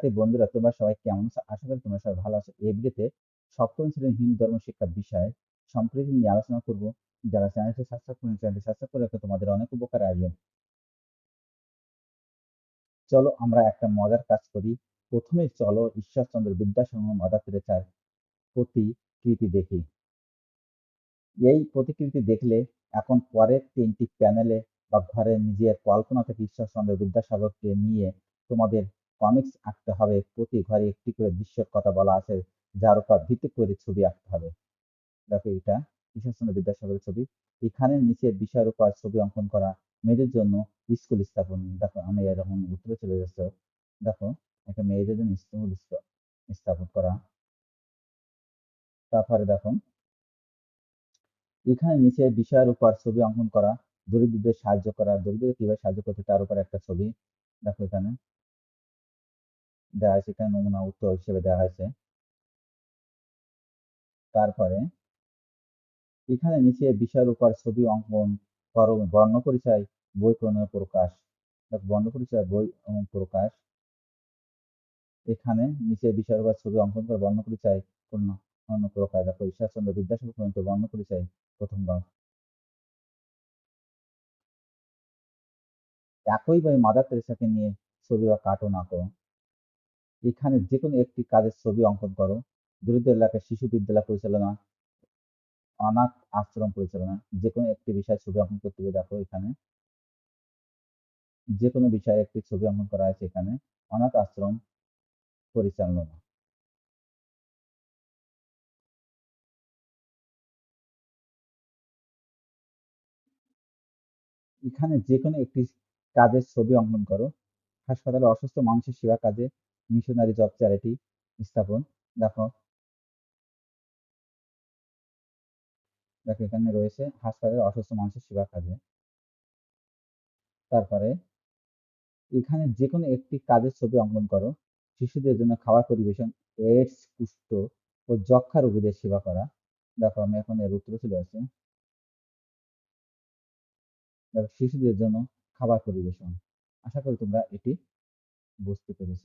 এই বন্ধুরা, তোমরা সবাই কেমন আছো? আশা করি তোমরা সবাই ভালো আছো। এই ভিডিওতে সপ্তম শ্রেণির হিন্দু ধর্ম শিক্ষা বিষয় সম্প্রীতি নিয়ে আলোচনা করব। যারা চ্যানেলটি সাবস্ক্রাইব করেন, চ্যানেলটি সাবস্ক্রাইব করে রাখো, তোমাদের অনেক উপকারে আসবে। চলো আমরা একটা মজার কাজ করি। প্রথমে চলো ঈশ্বরচন্দ্র বিদ্যাসাগর মাদার তেরেসার প্রতিকৃতি দেখি। এই প্রতিকৃতি দেখলে এখন পরের তিনটি প্যানেলে বা ঘরে নিজের কল্পনা থেকে ঈশ্বরচন্দ্র বিদ্যাসাগরকে নিয়ে তোমাদের কমিক্স আঁকতে হবে, প্রতি ঘরে একটি করে দৃশ্যের কথা বলা আছে, যার উপর ভিত্তি করে ছবি আঁকতে হবে। দেখো এটা ঈশ্বরচন্দ্র বিদ্যাসাগরের ছবি। এখানে নিচের বিষয়ের উপর ছবি অঙ্কন করা, মেয়েদের জন্য স্কুল স্থাপন। দেখো, আমি এরকম উত্তরে চলে যাচ্ছ। দেখো, একটা মেয়েদের জন্য স্কুল স্থাপন করা। তারপরে দেখো, এখানে নিচে বিষয়ের উপর ছবি অঙ্কন করা, দরিদ্রদের সাহায্য করা, দরিদ্রদের কীভাবে সাহায্য করতে তার উপর একটা ছবি। দেখো এখানে। দেওয়া হয়েছে এখানে নমুনা উত্তর হিসেবে দেওয়া হয়েছে। তারপরে, এখানে নিচে বিষয়ের উপর ছবি অঙ্কন বর্ণ পরিচয়, বই প্রণয় প্রকাশ। বর্ণ পরিচয়, বই প্রকাশ। এখানে নিচে বিষয়ের উপর ছবি অঙ্কন করে, বর্ণ পরিচয় পূর্ণ অন্য প্রকাশ দেখো, ঈশ্বরচন্দ্র বিদ্যাসাগর পর্যন্ত বর্ণ পরিচয়, প্রথম প্রথমবার একইভাবে মাদার তেরেসাকে নিয়ে ছবি বা কার্টুন আঁকো। এখানে যে কোনো একটি কাজের ছবি অঙ্কন করো। দরিদ্র এলাকায় শিশু বিদ্যালয় পরিচালনা, অনাথ আশ্রম পরিচালনা যে কোনো একটি বিষয় ছবি অঙ্কন করতে হবে দেখো এখানে। যে কোনো বিষয়ে একটি ছবি অঙ্কন করা আছে এখানে। অনাথ আশ্রম পরিচালনা। এখানে যে কোনো একটি কাজের ছবি অঙ্কন করো। হাসপাতালে অসুস্থ মানুষের সেবা কাজে মিশনারি জব চ্যারিটি স্থাপন। দেখো। দেখো, এখানে রয়েছে হাসপাতালে অসুস্থ মানুষের সেবা কাজে। তারপরে, এখানে যে কোনো একটি কাজের ছবি অঙ্কন করো। শিশুদের জন্য খাবার পরিবেশন এইডস কুষ্ঠ ও যক্ষা রোগীদের সেবা করা। দেখো, আমি এখন এর উত্তরে চলে দেখো, শিশুদের জন্য খাবার পরিবেশন। আশা করি তোমরা এটি বুঝতে পেরেছ।